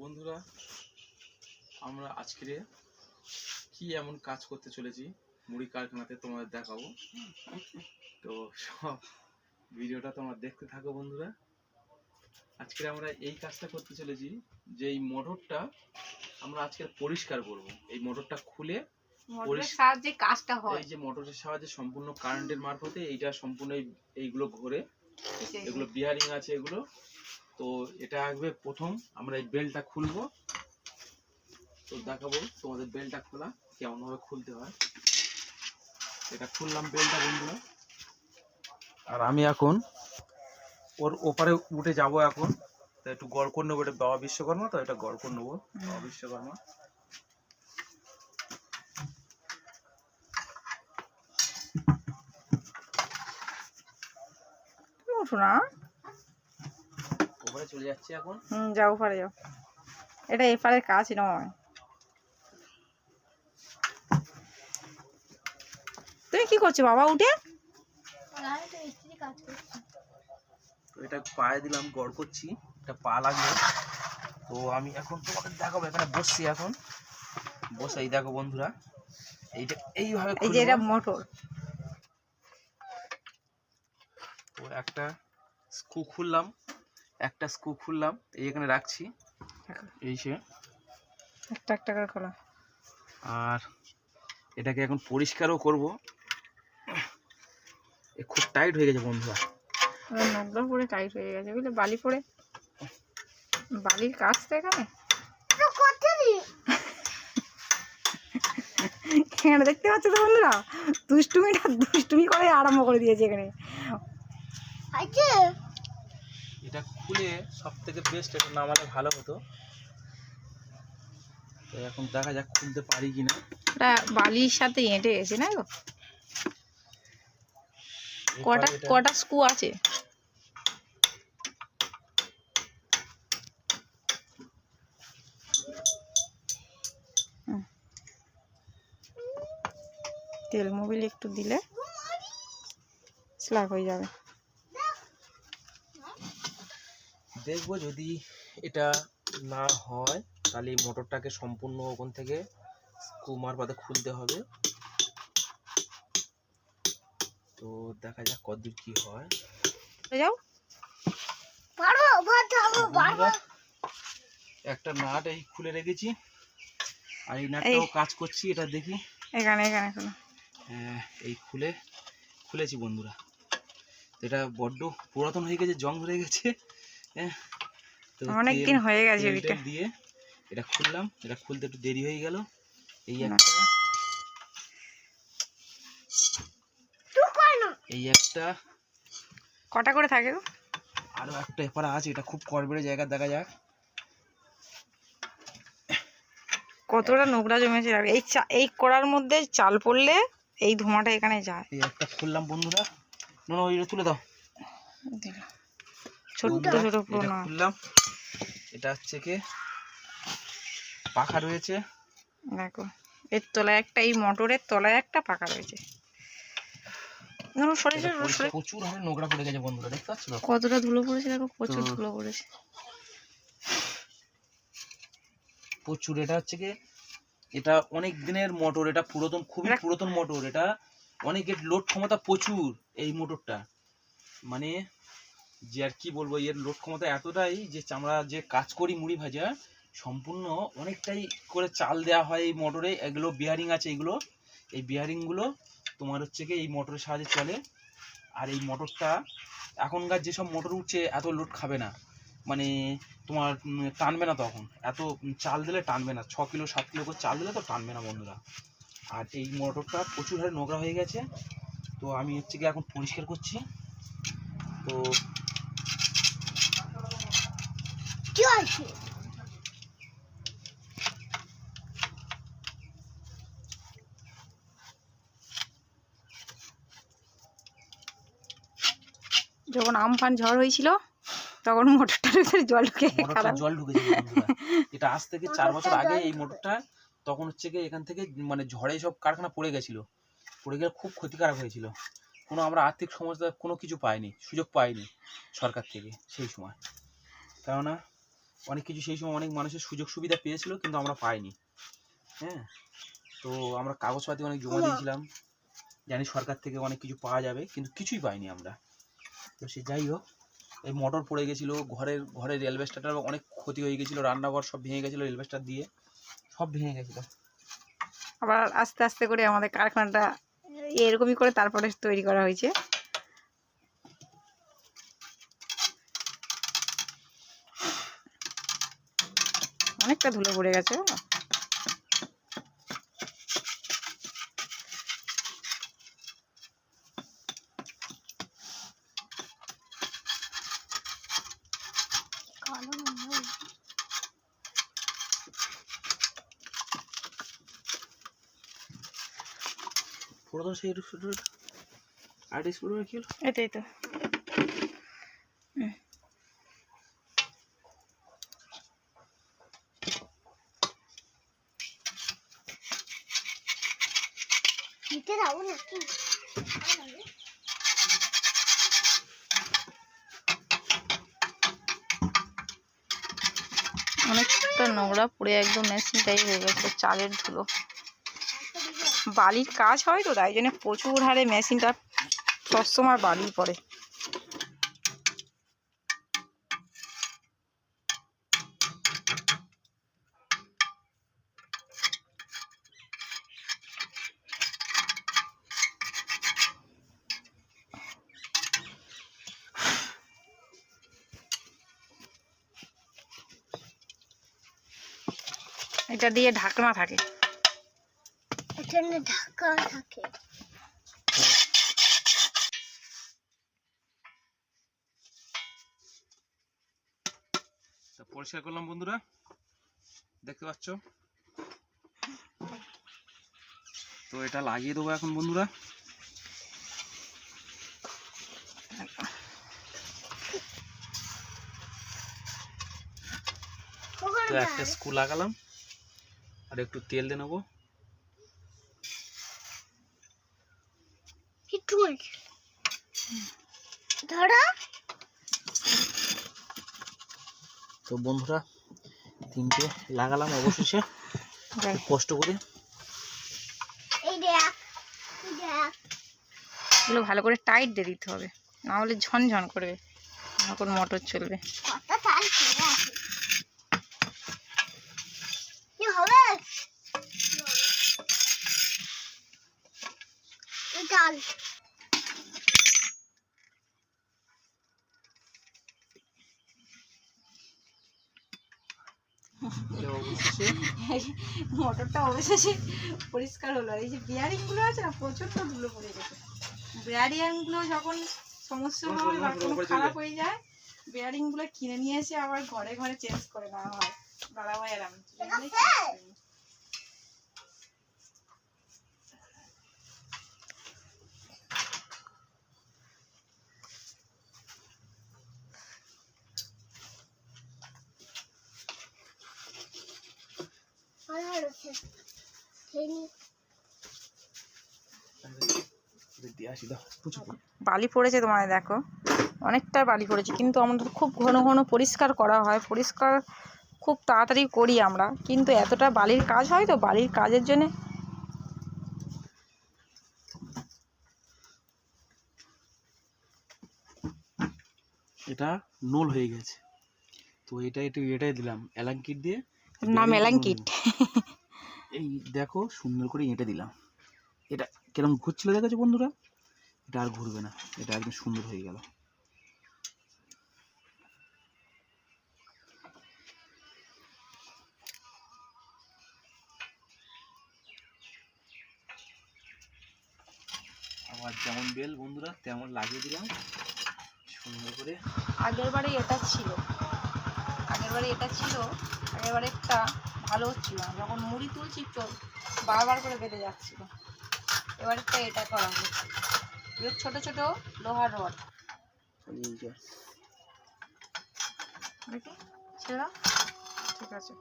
বন্ধুরা আমরা আজকে কি এমন কাজ করতে চলেছি? মুড়ি কারখানাতে তোমাদের দেখাবো। তো সব ভিডিওটা তোমরা দেখতে থাকো বন্ধুরা। আজকে আমরা এই কাজটা করতে চলেছি যে এই মোটরটা আমরা আজকে পরিষ্কার করব। এই মোটরটা খুলে সাহায্যে কাজটা হয়। এই যে মোটরের সাহায্যে সম্পূর্ণ কারেন্টের মারফতে এইটা সম্পূর্ণ এইগুলো ঘোরে? এগুলো বিয়ারিং আছে এগুলো। তো এটা আসবে প্রথম আমরা এই বেলটা খুলবো। তো দেখাবো তোমাদের বেলটা খোলা কেমন ভাবে খুলতে হয়। এটা খুললাম বেলটা বন্ধুরা। আর আমি এখন ওর ওপারে উঠে যাব এখন। তো একটু গড় করে নেব এটা বাবা বিশ্বকর্মা তো এটা গড় করে নেব বাবা বিশ্বকর্মা। তুমি উঠো না। ওপারে চলে যাচ্ছি এখন। হুম যাও যাও। এটা এপারের কাজ নয়। তুমি কি করছ বাবা উঠে? এটা পায়ে দিলাম গড় করছি। এটা পা লাগবে। তো আমি এখন তোমাদের দেখাবো এখানে বসছি এখন। বসে এই দেখো বন্ধুরা এইটা এইভাবে এই যে এটা মোটর। তো একটা খুললাম। একটা স্কু খুললাম এই এখানে রাখছি। এই সে একটা একটা করে খোলা। আর এটাকে এখন পরিষ্কারও করব। এ খুব টাইট হয়ে গেছে বন্ধুরা। নোংরা পরে টাইট হয়ে গেছে বুঝলে? বালি পরে বালির কাজ তো এখানে। এখানে দেখতে পাচ্ছ তো বন্ধুরা? দুষ্টুমিটা দুষ্টুমি করে আরম্ভ করে দিয়েছে এখানে। এটা খুলে সব থেকে বেস্ট এটা নামালে ভালো হতো। তো এখন দেখা যাক খুলতে পারি কিনা। ওটা বালির সাথে এঁটে গেছে না গো? কটা কটা স্কু আছে? তেল মোবিল একটু দিলে স্লাগ হয়ে যাবে। দেখব যদি এটা না হয় তাহলে এই মোটরটাকে সম্পূর্ণ ওখান থেকে স্ক্রু মারফতে খুলতে হবে। তো দেখা যাক কতদূর কি হয়। যাও। একটা নাট এই খুলে রেখেছি। আর এই নাটটাও কাজ করছি এটা দেখি। এখানে এখানে শোনো হ্যাঁ, এই খুলে খুলেছি বন্ধুরা। এটা বড্ড পুরাতন হয়ে গেছে জং ধরে গেছে। অনেক তেল- দিন হয়ে গেছে টেল দিয়ে এটা খুললাম। এটা খুলতে একটু দেরি হয়ে গেল। এই না। একটা। এই একটা। কটা করে থাকে আরও একটা এপারে আছে এটা খুব করবেড়ে জায়গা দেখা যাক। কতটা নোংরা জমেছে এই এই কড়ার মধ্যে চাল পড়লে এই ধোঁয়াটা এখানে যায়। এই একটা খুললাম বন্ধুরা। না ওইটা তুলে দাও। দিলাম। ছোট্ট ছোট পোনা। খুললাম। এটা হচ্ছে কি পাখা রয়েছে। দেখো এর তলায় একটা এই মোটরের তলায় একটা পাকা রয়েছে। প্রচুর হারে নোংরা পড়ে গেছে বন্ধুরা দেখতে পাচ্ছ কতটা ধুলো পড়েছে দেখো প্রচুর ধুলো পড়েছে। প্রচুর এটা হচ্ছে কি এটা অনেক দিনের মোটর এটা পুরাতন খুবই পুরাতন মোটর এটা অনেকের লোড ক্ষমতা প্রচুর এই মোটরটা। মানে যে আর কি বলব, এর লোড ক্ষমতা এতটাই যে আমরা যে কাজ করি মুড়ি ভাজা, সম্পূর্ণ অনেকটাই করে চাল দেওয়া হয় এই মোটরে। এগুলো বিয়ারিং আছে এগুলো। এই বিয়ারিংগুলো তোমার হচ্ছে কি এই মোটরের সাহায্যে চলে। আর এই মোটরটা এখনকার যেসব মোটর উঠছে, এত লোড খাবে না। মানে তোমার টানবে না তখন। এত চাল দিলে টানবে না। ছ কিলো, সাত কিলো করে চাল দিলে তো টানবে না বন্ধুরা। আর এই মোটরটা প্রচুর হারে নোংরা হয়ে গেছে। তো আমি হচ্ছে কি এখন পরিষ্কার করছি। তো যখন আমফান ঝড় হয়েছিল, তখন মোটরটার ভিতরে জল ঢুকে জল বন্ধুরা। এটা আজ থেকে চার বছর আগে এই মোটরটা, তখন হচ্ছে কি এখান থেকে মানে ঝড়ে সব কারখানা পড়ে গেছিল। পড়ে গেলে খুব ক্ষতিকারক হয়েছিল। কোনো আমরা আর্থিক সমস্যা, কোনো কিছু পাইনি, সুযোগ পাইনি সরকার থেকে সেই সময়। কেননা অনেক কিছু সেই সময় অনেক মানুষের সুযোগ সুবিধা পেয়েছিল কিন্তু আমরা পাইনি। হ্যাঁ? তো আমরা কাগজপাতি অনেক জমা দিয়েছিলাম। জানি সরকার থেকে অনেক কিছু পাওয়া যাবে কিন্তু কিছুই পাইনি আমরা। তো সে যাই হোক এই মোটর পড়ে গেছিল ঘরের ঘরের রেলওয়েস্টারটার অনেক ক্ষতি হয়ে গেছিল রান্নাঘর সব ভেঙে গেছিল রেলওয়েস্টার দিয়ে সব ভেঙে গেছিল। আবার আস্তে আস্তে করে আমাদের কারখানাটা এরকমই করে তারপরে তৈরি করা হয়েছে। অনেকটা ধুলো পড়ে গেছে? পুরো তো সেই আর এটাই তো। অনেকটা নোংরা পুড়ে একদম মেশিন মেশিনটাই হয়ে গেছে, চালের ধুলো। বালির কাজ হয় তো, তাই জন্য প্রচুর হারে মেশিনটা সবসময় বালি পড়ে। এটা দিয়ে ঢাকনা থাকে। এখানে ঢাকা থাকে। পরিষ্কার করলাম বন্ধুরা। দেখতে পাচ্ছ? তো এটা লাগিয়ে দেবো এখন বন্ধুরা। তো একটা। স্ক্রু লাগালাম। আর একটু তেল দিয়ে নেব। তো বন্ধুরা তিনটে লাগালাম অবশেষে। কষ্ট করে। এই দেখ এই দেখ। এগুলো ভালো করে টাইট দিয়ে দিতে হবে। না হলে ঝনঝন করবে। এখন মোটর চলবে কত তাল পড়ে আছে কি হবে এই ডাল তো অবশেষে মোটরটা অবশেষে পরিষ্কার হলো। আর এই যে বিয়ারিংগুলো আছে না প্রচণ্ড ধুলো পড়ে গেছে। বিয়ারিংগুলো যখন সমস্যা হয় বা কোনো খারাপ হয়ে যায় বিয়ারিংগুলো কিনে নিয়ে এসে আবার ঘরে ঘরে চেঞ্জ করে নেওয়া হয়। দাদা ভাই আর আমি দুজনেই change করে নিই। ভালো হয়েছে সেই নিয়ে দিয়ে আসি দাও বালি পড়েছে তোমাদের দেখো। অনেকটা বালি পড়েছে কিন্তু আমাদের খুব ঘন ঘন পরিষ্কার করা হয়। পরিষ্কার খুব তাড়াতাড়ি করি আমরা কিন্তু এতটা বালির কাজ হয় তো বালির কাজের জন্যে। এটা নোল হয়ে গেছে। তো এটা একটু এটাই দিলাম অ্যালাঙ্কিট দিয়ে। নাম এলাঙ্কিট এই দেখো সুন্দর করে এঁটে দিলাম। এটা কিরম ঘুরছিল দেখেছ বন্ধুরা? এটা আর ঘুরবে না। এটা একদম সুন্দর হয়ে গেল। আবার যেমন বেল বন্ধুরা তেমন লাগিয়ে দিলাম। সুন্দর করে। আগের বারে এটা ছিল। আগের বারে এটা ছিল আগের বারে একটা ভালো হচ্ছিল যখন মুড়ি তুলছি তো বারবার করে বেঁধে যাচ্ছিল। এবারেরটা এটা করা এবার ছোট ছোট লোহার রড। দেখি ছেড়ে ঠিক আছে।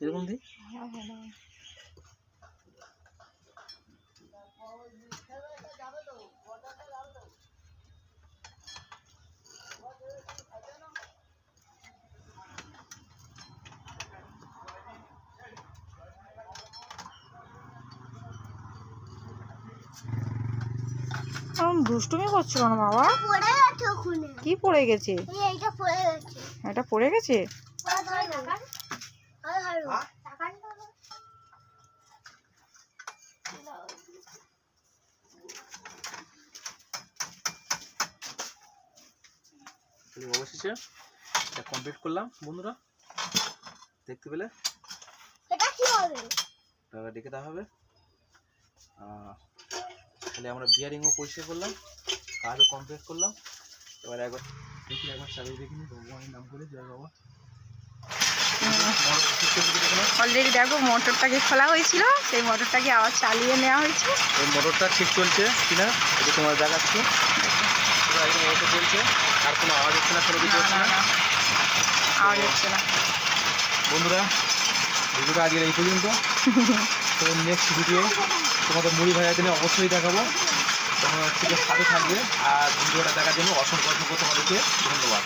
এরকম দি? হ্যাঁ হ্যাঁ দাও। এরম দুষ্টুমি করছ কেন বাবা? পড়ে গেছে ওখানে। কি পড়ে গেছে? এই পড়ে গেছে। এটা পড়ে গেছে? তাহলে অবশেষে এটা কমপ্লিট করলাম বন্ধুরা। দেখতে পেলে? এটা কি হবে? টাকা ডেকে দেওয়া হবে। তাহলে আমরা বিয়ারিংও পরিষ্কার করলাম কাজও কমপ্লিট করলাম। এবার একবার দেখি একবার চালিয়ে দেখিনি ভগবানের নাম করে জয় বাবা। অলরেডি দেখো মোটরটাকে খোলা হয়েছিল সেই মোটরটাকে আবার চালিয়ে নেওয়া হয়েছে। এই মোটরটা ঠিক চলছে কিনা এটা তোমার দেখাচ্ছি। একদম ওকে চলছে আর কোনো আওয়াজ হচ্ছে না কোনো কিছু হচ্ছে না? আওয়াজ হচ্ছে না। বন্ধুরা ভিডিওটা আজকে এই পর্যন্ত। তো নেক্সট ভিডিও তোমাদের মুড়ি ভাজা দিনে অবশ্যই দেখাবো। তোমরা হচ্ছে সাথে থাকবে। আর ভিডিওটা দেখার জন্য অসংখ্য অসংখ্য তোমাদেরকে ধন্যবাদ।